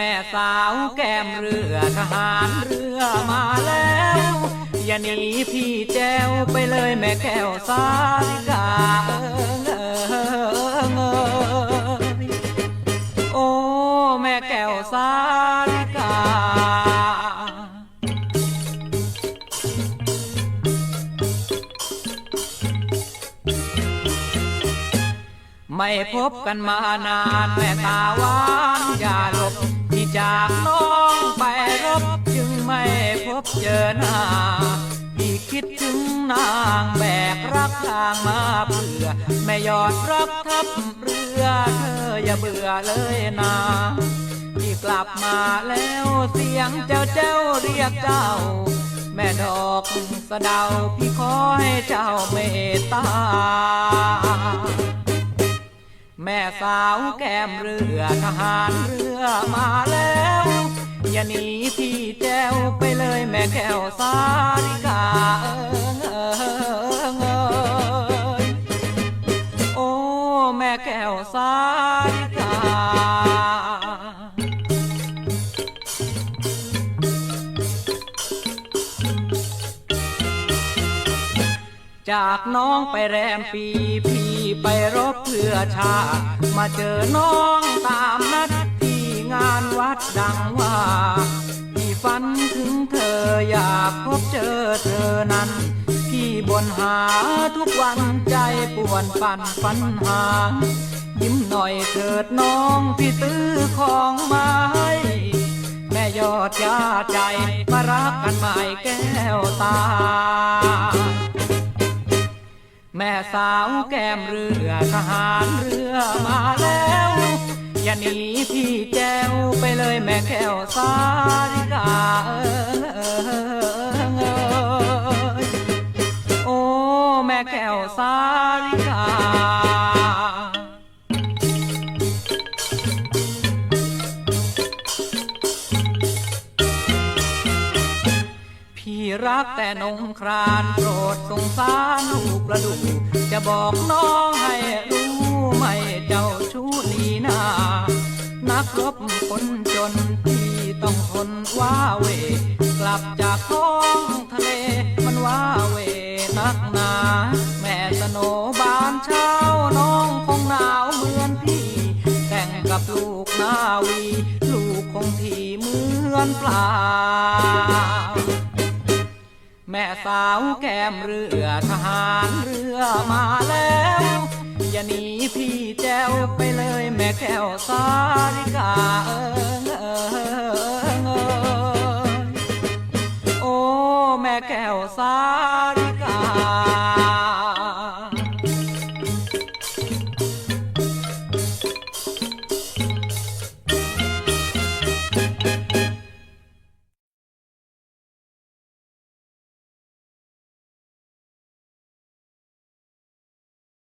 แม่สาวแก้มเรือทหารเรือมาแล้ว อย่าหนีพี่แจวไปเลยแม่แก้วสาลิกาเออเออโอ้แม่แก้วสา ไม่พบกันมานานแม่ตาหวานอย่าหลบที่จากน้องไปรบจึงไม่พบเจอหน้าพี่คิดถึงนางแบกรักทางมาเพื่อแม่ยอดรักทับเรือเธออย่าเบื่อเลยนะพี่กลับมาแล้วเสียงเจ้าเจ้าเรียกเจ้า แม่ดอกสะเดาพี่ขอให้เจ้าเมตตา แม่สาวแก้มเรือทหารเรือมาแล้ว อย่าหนีพี่แจวไปเลยแม่แก้วสาริกาเอิงเอิงยโอ้แม่แก้วสาริกา จากน้องไปแรมปีพี่ไปรบเพื่อชาติมาเจอน้องตามนัดที่งานวัดดังว่าพี่ฝันถึงเธออยากพบเจอเธอนั้นพี่บนหาทุกวันใจปวนปั่นฝันหา ยิ้มหน่อยเถิดน้องพี่ตื้อของมาให้แม่ยอดยาใจมารักกันใหม่แก้วตา แม่สาวแก้มเรือทหารเรือมาแล้ว อย่าหนีพี่แจวไปเลยแม่แก้วสาริกาเอิงเอิงเอยโอ้แม่แก้วสาริกา รักแต่นงครานโปรดสงสารลูกประดูจะบอกน้องให้รู้ไม่เจ้าชู้นีนา นักรบคนจนที่ต้องทนว่าเว กลับจากท้องทะเลมันว่าเวนักหนา แม่สโนบานเช้าน้องคงหนาวเหมือนพี่ แต่งกับลูกนาวี ลูกคงที่เหมือนปลา แม่สาวแก้มเรือทหารเรือมาแล้ว อย่าหนีพี่แจวไปเลยแม่แก้วสาริกาเอิงเอิงเอยโอ้แม่แก้วสา